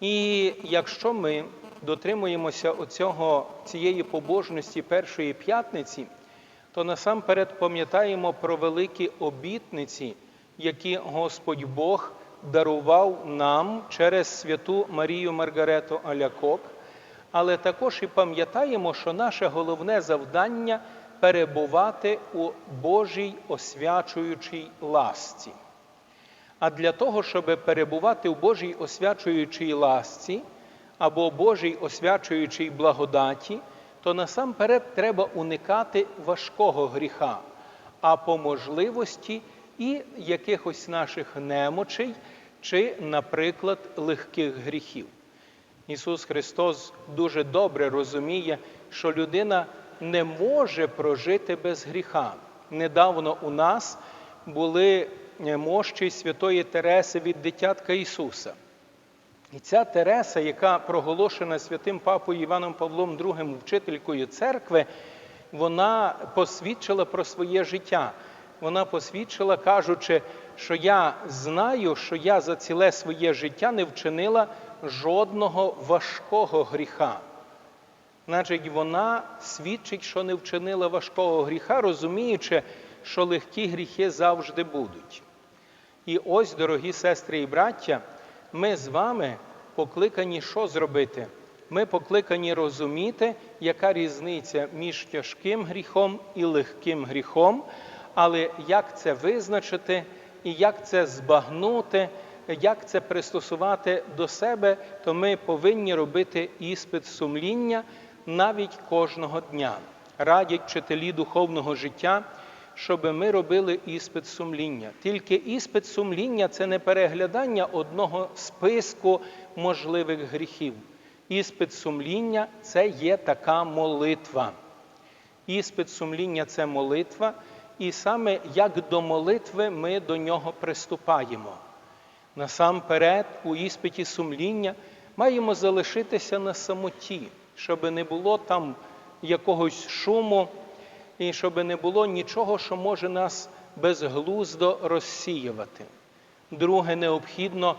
І якщо ми дотримуємося оцього, цієї побожності першої п'ятниці, то насамперед пам'ятаємо про великі обітниці, які Господь Бог дарував нам через святу Марію Маргарету Алякок, але також і пам'ятаємо, що наше головне завдання перебувати у Божій освячуючій ласці. А для того, щоб перебувати в Божій освячуючій ласці або Божій освячуючій благодаті, то насамперед треба уникати важкого гріха, а по можливості і якихось наших немочей чи, наприклад, легких гріхів. Ісус Христос дуже добре розуміє, що людина не може прожити без гріха. Недавно у нас були мощі святої Тереси від дитятка Ісуса. І ця Тереса, яка проголошена святим папою Іваном Павлом II вчителькою церкви, вона посвідчила про своє життя. Вона посвідчила, кажучи, що я знаю, що я за ціле своє життя не вчинила жодного важкого гріха. Значить, вона свідчить, що не вчинила важкого гріха, розуміючи, що легкі гріхи завжди будуть. І ось, дорогі сестри і браття, ми з вами покликані що зробити? Ми покликані розуміти, яка різниця між тяжким гріхом і легким гріхом, але як це визначити і як це збагнути, як це пристосувати до себе, то ми повинні робити іспит сумління навіть кожного дня. Радять вчителі духовного життя, щоб ми робили іспит сумління. Тільки іспит сумління це не переглядання одного списку можливих гріхів. Іспит сумління це є така молитва. Іспит сумління це молитва, і саме як до молитви ми до нього приступаємо. Насамперед, у іспиті сумління маємо залишитися на самоті, щоб не було там якогось шуму, і щоб не було нічого, що може нас безглуздо розсіювати. Друге, необхідно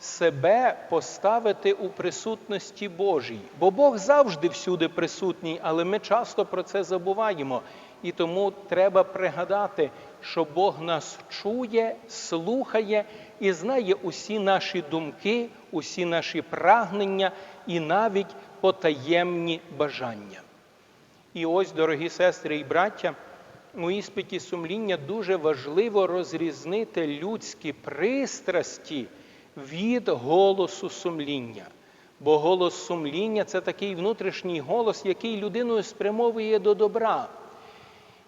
себе поставити у присутності Божій, бо Бог завжди всюди присутній, але ми часто про це забуваємо. І тому треба пригадати, що Бог нас чує, слухає і знає усі наші думки, усі наші прагнення і навіть потаємні бажання. І ось, дорогі сестри і браття, у іспиті сумління дуже важливо розрізнити людські пристрасті від голосу сумління. Бо голос сумління це такий внутрішній голос, який людиною спрямовує до добра.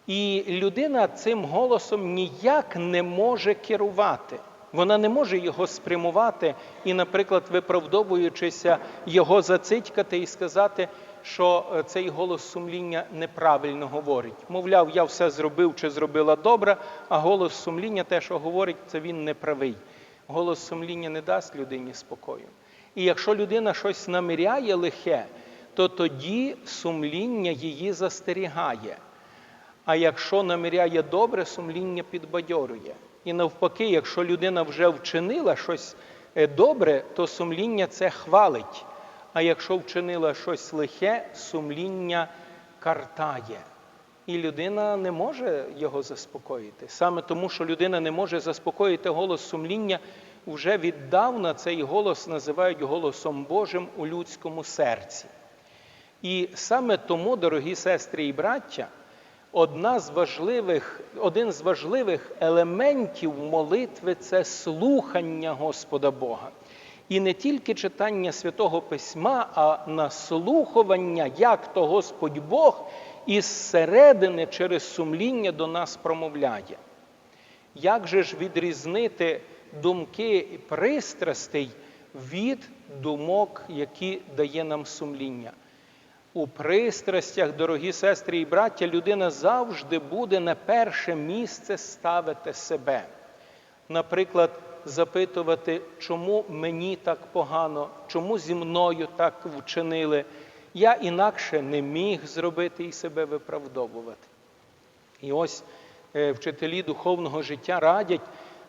І людина цим голосом ніяк не може керувати. Вона не може його спрямувати і, наприклад, виправдовуючися, його зацитькати і сказати, що цей голос сумління неправильно говорить. Мовляв, я все зробив чи зробила добре, а голос сумління, те, що говорить, це він неправий. Голос сумління не дасть людині спокою. І якщо людина щось наміряє лихе, то тоді сумління її застерігає. А якщо наміряє добре, сумління підбадьорює. І навпаки, якщо людина вже вчинила щось добре, то сумління це хвалить. А якщо вчинила щось лихе, сумління картає. І людина не може його заспокоїти. Саме тому, що людина не може заспокоїти голос сумління, вже віддавна цей голос називають голосом Божим у людському серці. І саме тому, дорогі сестри і браття, одна з важливих, один з важливих елементів молитви це слухання Господа Бога. І не тільки читання святого Письма, а наслухування, як то Господь Бог із середини через сумління до нас промовляє. Як же ж відрізнити думки і пристрастей від думок, які дає нам сумління? У пристрастях, дорогі сестри і браття, людина завжди буде на перше місце ставити себе. Наприклад, запитувати, чому мені так погано, чому зі мною так вчинили. Я інакше не міг зробити і себе виправдовувати. І ось вчителі духовного життя радять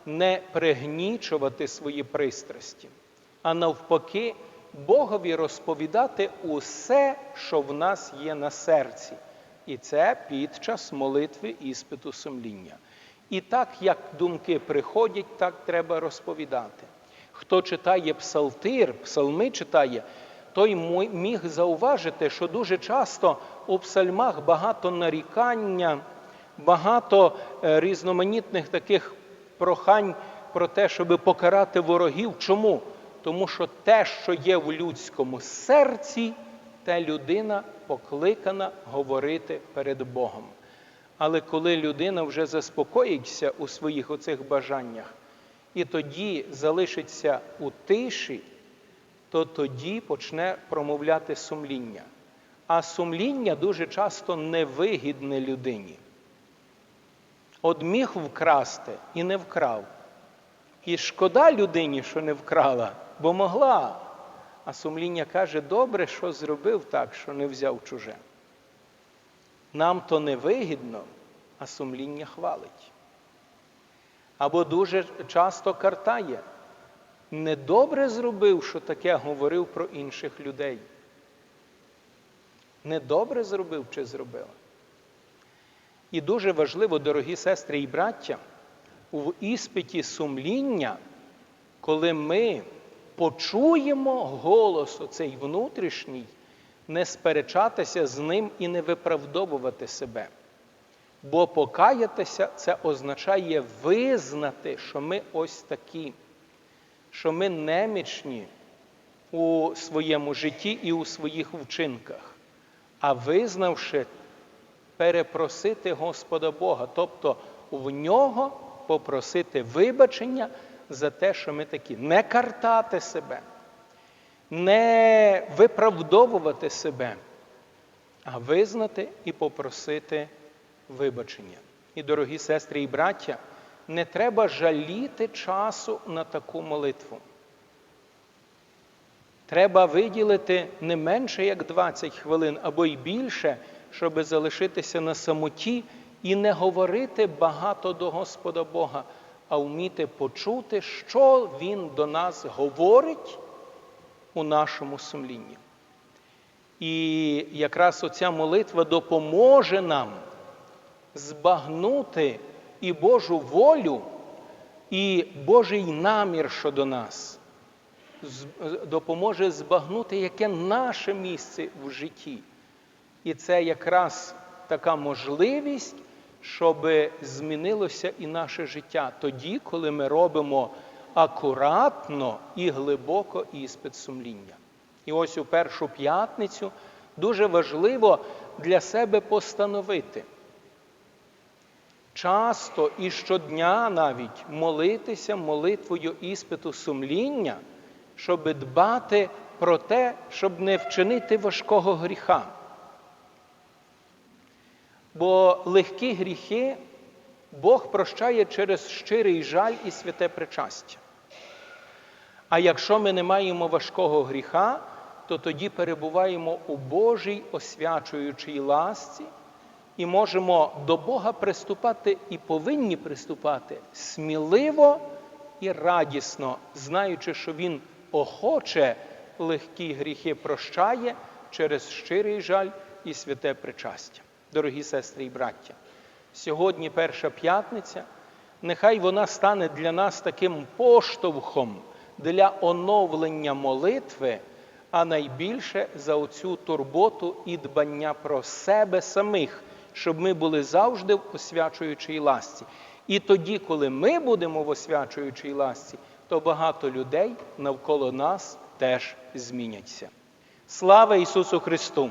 не пригнічувати свої пристрасті, а навпаки, Богові розповідати усе, що в нас є на серці. І це під час молитви іспиту сумління. І так, як думки приходять, так треба розповідати. Хто читає псалтир, псалми читає, той міг зауважити, що дуже часто у псальмах багато нарікання, багато е, різноманітних таких прохань про те, щоб покарати ворогів. Чому? Тому що те, що є в людському серці, те людина покликана говорити перед Богом. Але коли людина вже заспокоїться у своїх оцих бажаннях, і тоді залишиться у тиші, то тоді почне промовляти сумління. А сумління дуже часто невигідне людині. От міг вкрасти і не вкрав. І шкода людині, що не вкрала, бо могла. А сумління каже, добре, що зробив так, що не взяв чуже. Нам то не вигідно, а сумління хвалить. Або дуже часто картає. Недобре зробив, що таке говорив про інших людей. Недобре зробив чи зробила. І дуже важливо, дорогі сестри і браття, в іспиті сумління, коли ми почуємо голос оцей внутрішній, не сперечатися з ним і не виправдовувати себе. Бо покаятися це означає визнати, що ми ось такі, що ми немічні у своєму житті і у своїх вчинках, а визнавши, перепросити Господа Бога, тобто в нього попросити вибачення за те, що ми такі, не картати себе, не виправдовувати себе, а визнати і попросити вибачення. І, дорогі сестри і браття, не треба жаліти часу на таку молитву. Треба виділити не менше як 20 хвилин або й більше, щоб залишитися на самоті і не говорити багато до Господа Бога, а вміти почути, що Він до нас говорить у нашому сумлінні. І якраз оця молитва допоможе нам збагнути і Божу волю, і Божий намір щодо нас. Допоможе збагнути, яке наше місце в житті. І це якраз така можливість, щоб змінилося і наше життя тоді, коли ми робимо акуратно і глибоко іспит сумління. І ось у першу п'ятницю дуже важливо для себе постановити. Часто і щодня навіть молитися молитвою іспиту сумління, щоб дбати про те, щоб не вчинити важкого гріха. Бо легкі гріхи Бог прощає через щирий жаль і святе причастя. А якщо ми не маємо важкого гріха, то тоді перебуваємо у Божій освячуючій ласці і можемо до Бога приступати і повинні приступати сміливо і радісно, знаючи, що Він охоче легкі гріхи прощає через щирий жаль і святе причастя. Дорогі сестри і браття, сьогодні перша п'ятниця, нехай вона стане для нас таким поштовхом для оновлення молитви, а найбільше за оцю турботу і дбання про себе самих, щоб ми були завжди в освячуючій ласці. І тоді, коли ми будемо в освячуючій ласці, то багато людей навколо нас теж зміняться. Слава Ісусу Христу!